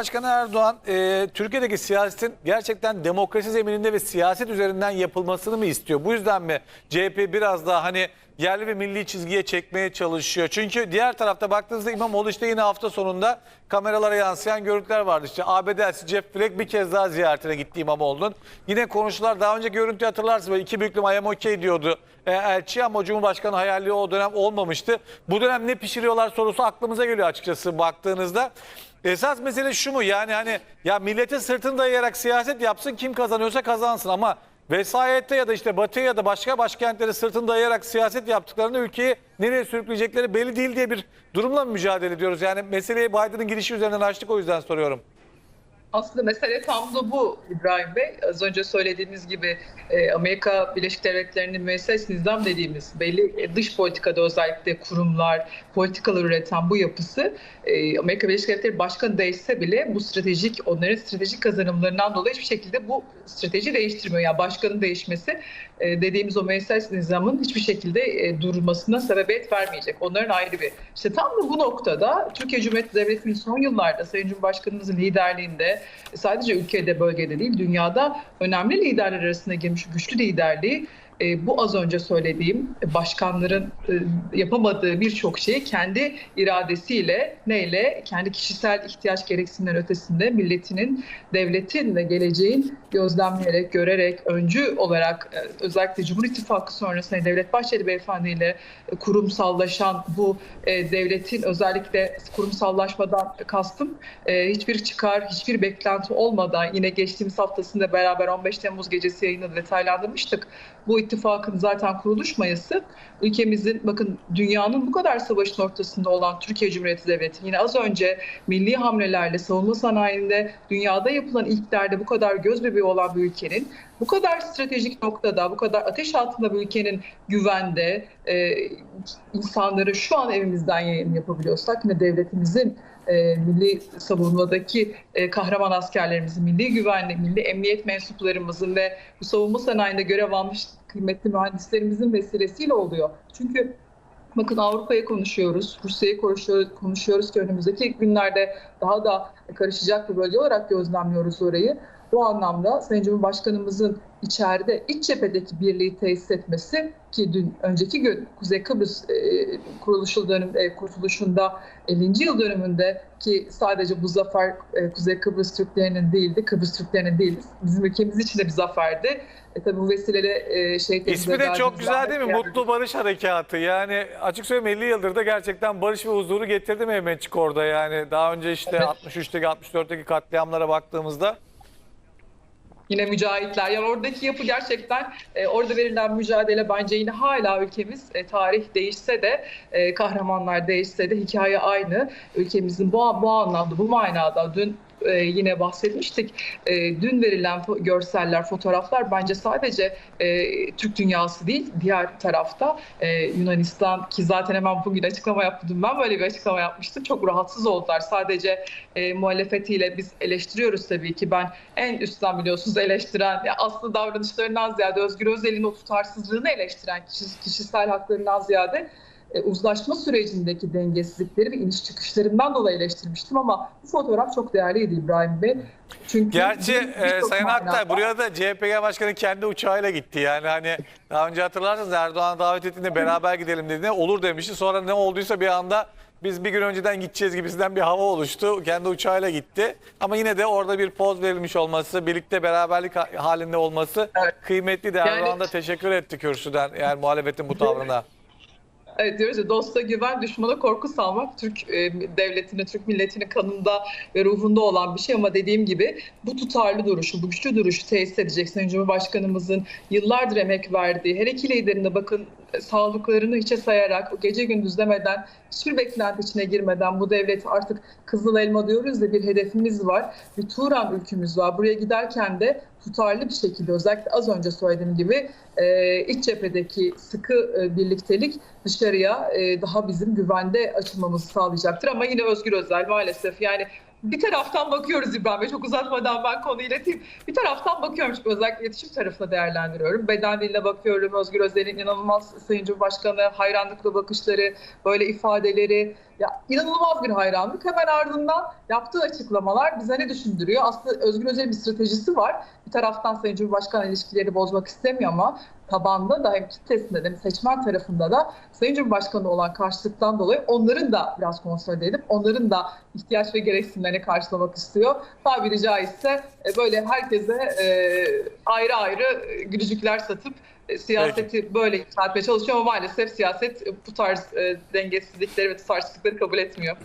Başkanı Erdoğan e, Türkiye'deki siyasetin gerçekten demokrasi zemininde ve siyaset üzerinden yapılmasını mı istiyor? Bu yüzden mi CHP biraz daha hani yerli ve milli çizgiye çekmeye çalışıyor? Çünkü diğer tarafta baktığınızda İmamoğlu işte yine hafta sonunda kameralara yansıyan görüntüler vardı. İşte ABD elçisi Jeff Flake bir kez daha ziyaretine gitti İmamoğlu'nun. Yine konuştular daha önce görüntü hatırlarsınız iki büklüm I am okay diyordu e, elçi ama Cumhurbaşkanı hayali o dönem olmamıştı. Bu dönem ne pişiriyorlar sorusu aklımıza geliyor açıkçası baktığınızda. Esas mesele şu mu yani hani ya milletin sırtını dayayarak siyaset yapsın kim kazanıyorsa kazansın ama vesayette ya da işte batıya ya da başka başkentlere sırtını dayayarak siyaset yaptıklarında ülkeyi nereye sürükleyecekleri belli değil diye bir durumla mı mücadele ediyoruz? Yani meseleyi Biden'ın girişi üzerinden açtık o yüzden soruyorum. Aslında mesele tam da bu İbrahim Bey. Az önce söylediğiniz gibi e, Amerika Birleşik Devletleri'nin müesses nizam dediğimiz belli e, dış politikada özellikle kurumlar, politikalar üreten bu yapısı e, Amerika Birleşik Devletleri başkanı değişse bile bu stratejik onların stratejik kazanımlarından dolayı hiçbir şekilde bu strateji değiştirmiyor. Yani başkanın değişmesi dediğimiz o müesses nizamın hiçbir şekilde e, durmasına sebebiyet vermeyecek. Onların ayrı bir. İşte tam da bu noktada Türkiye Cumhuriyeti Devleti'nin son yıllarda Sayın Cumhurbaşkanımızın liderliğinde sadece ülkede bölgede değil dünyada önemli liderler arasında girmiş güçlü liderliği e, bu az önce söylediğim başkanların e, yapamadığı birçok şeyi kendi iradesiyle neyle kendi kişisel ihtiyaç gereksinimler ötesinde milletinin, devletin ve geleceğin gözlemleyerek, görerek, öncü olarak e, özellikle Cumhur İttifakı sonrasında Devlet Bahçeli Beyefendi ile e, kurumsallaşan bu e, devletin özellikle kurumsallaşmadan kastım e, hiçbir çıkar, hiçbir beklenti olmadan yine geçtiğimiz haftasında beraber 15 Temmuz gecesi yayını detaylandırmıştık. Bu ittifakın zaten kuruluş mayası ülkemizin bakın dünyanın bu kadar savaşın ortasında olan Türkiye Cumhuriyeti Devleti yine az önce milli hamlelerle savunma sanayinde dünyada yapılan ilklerde bu kadar göz bebeği olan bir ülkenin bu kadar stratejik noktada, bu kadar ateş altında bir ülkenin güvende e, insanları şu an evimizden yayın yapabiliyorsak yine devletimizin e, milli savunmadaki e, kahraman askerlerimizin, milli güvenlik, milli emniyet mensuplarımızın ve bu savunma sanayinde görev almış kıymetli mühendislerimizin vesilesiyle oluyor. Çünkü bakın Avrupa'ya konuşuyoruz, konuşuyoruz, konuşuyoruz ki önümüzdeki günlerde daha da karışacak bir bölge olarak gözlemliyoruz orayı. Bu anlamda Sayın Cumhurbaşkanımızın içeride iç cephedeki birliği tesis etmesi ki dün önceki gün Kuzey Kıbrıs e, kuruluşu dönüm, e, kurtuluşunda 50. yıl dönümünde ki sadece bu zafer e, Kuzey Kıbrıs Türklerinin değildi, Kıbrıs Türklerinin değil, bizim ülkemiz için de bir zaferdi. E, tabii bu vesileyle e, şehitlerimize İsmi de çok güzel değil mi? rahmet Mutlu Barış Harekatı. Yani açık söyleyeyim 50 yıldır da gerçekten barış ve huzuru getirdi Mehmetçik orada yani. Daha önce işte Evet. 63'teki 64'teki katliamlara baktığımızda Yine mücahitler. Yani oradaki yapı gerçekten e, orada verilen mücadele bence yine hala ülkemiz e, tarih değişse de e, kahramanlar değişse de hikaye aynı. Ülkemizin bu, bu anlamda bu manada dün e, yine bahsetmiştik. E, dün verilen fo- görseller, fotoğraflar bence sadece e, Türk dünyası değil, diğer tarafta e, Yunanistan ki zaten hemen bugün açıklama yaptı. Dün ben böyle bir açıklama yapmıştım. Çok rahatsız oldular. Sadece e, muhalefetiyle biz eleştiriyoruz tabii ki. Ben en üstten biliyorsunuz eleştiren, ya aslında davranışlarından ziyade Özgür Özel'in o tutarsızlığını eleştiren, kişi- kişisel haklarından ziyade uzlaşma sürecindeki dengesizlikleri ve iniş çıkışlarından dolayı eleştirmiştim ama bu fotoğraf çok değerliydi İbrahim Bey. Çünkü Gerçi e, Sayın Aktay buraya da CHP Başkanı kendi uçağıyla gitti. Yani hani daha önce hatırlarsanız Erdoğan'a davet ettiğinde beraber gidelim dediğinde olur demişti. Sonra ne olduysa bir anda biz bir gün önceden gideceğiz gibisinden bir hava oluştu. Kendi uçağıyla gitti. Ama yine de orada bir poz verilmiş olması, birlikte beraberlik ha- halinde olması Evet. kıymetliydi. Yani- Erdoğan da teşekkür etti kürsüden yani muhalefetin bu tavrına. Evet diyoruz ya dosta güven, düşmana korku salmak Türk e, devletinin, Türk milletinin kanında ve ruhunda olan bir şey ama dediğim gibi bu tutarlı duruşu, bu güçlü duruşu tesis edecek Sayın Cumhurbaşkanımızın yıllardır emek verdiği her iki liderin de bakın sağlıklarını hiçe sayarak gece gündüz demeden hiçbir beklenti içine girmeden bu devlet artık Kızıl Elma diyoruz da bir hedefimiz var. Bir Turan ülkümüz var. Buraya giderken de tutarlı bir şekilde özellikle az önce söylediğim gibi e, iç cephedeki sıkı e, birliktelik dışarıya e, daha bizim güvende açılmamızı sağlayacaktır. Ama yine Özgür Özel maalesef yani bir taraftan bakıyoruz İbrahim Bey. Çok uzatmadan ben konuyu ileteyim. Bir taraftan bakıyorum çünkü özellikle iletişim tarafını değerlendiriyorum. Beden diline bakıyorum. Özgür Özel'in inanılmaz Sayın Cumhurbaşkanı hayranlıkla bakışları, böyle ifadeleri. Ya inanılmaz bir hayranlık. Hemen ardından yaptığı açıklamalar bize ne düşündürüyor? Aslında Özgür Özel'in bir stratejisi var. Bir taraftan Sayın Cumhurbaşkanı ilişkileri bozmak istemiyor ama tabanda da hem kitlesinde de hem seçmen tarafında da Sayın Cumhurbaşkanı olan karşılıktan dolayı onların da biraz konsolide edip onların da ihtiyaç ve gereksinimlerini karşılamak istiyor. Tabiri caizse e, böyle herkese e, ayrı ayrı e, gülücükler satıp siyaseti böyle yükseltmeye çalışıyor ama maalesef siyaset bu tarz dengesizlikleri ve tutarsızlıkları kabul etmiyor.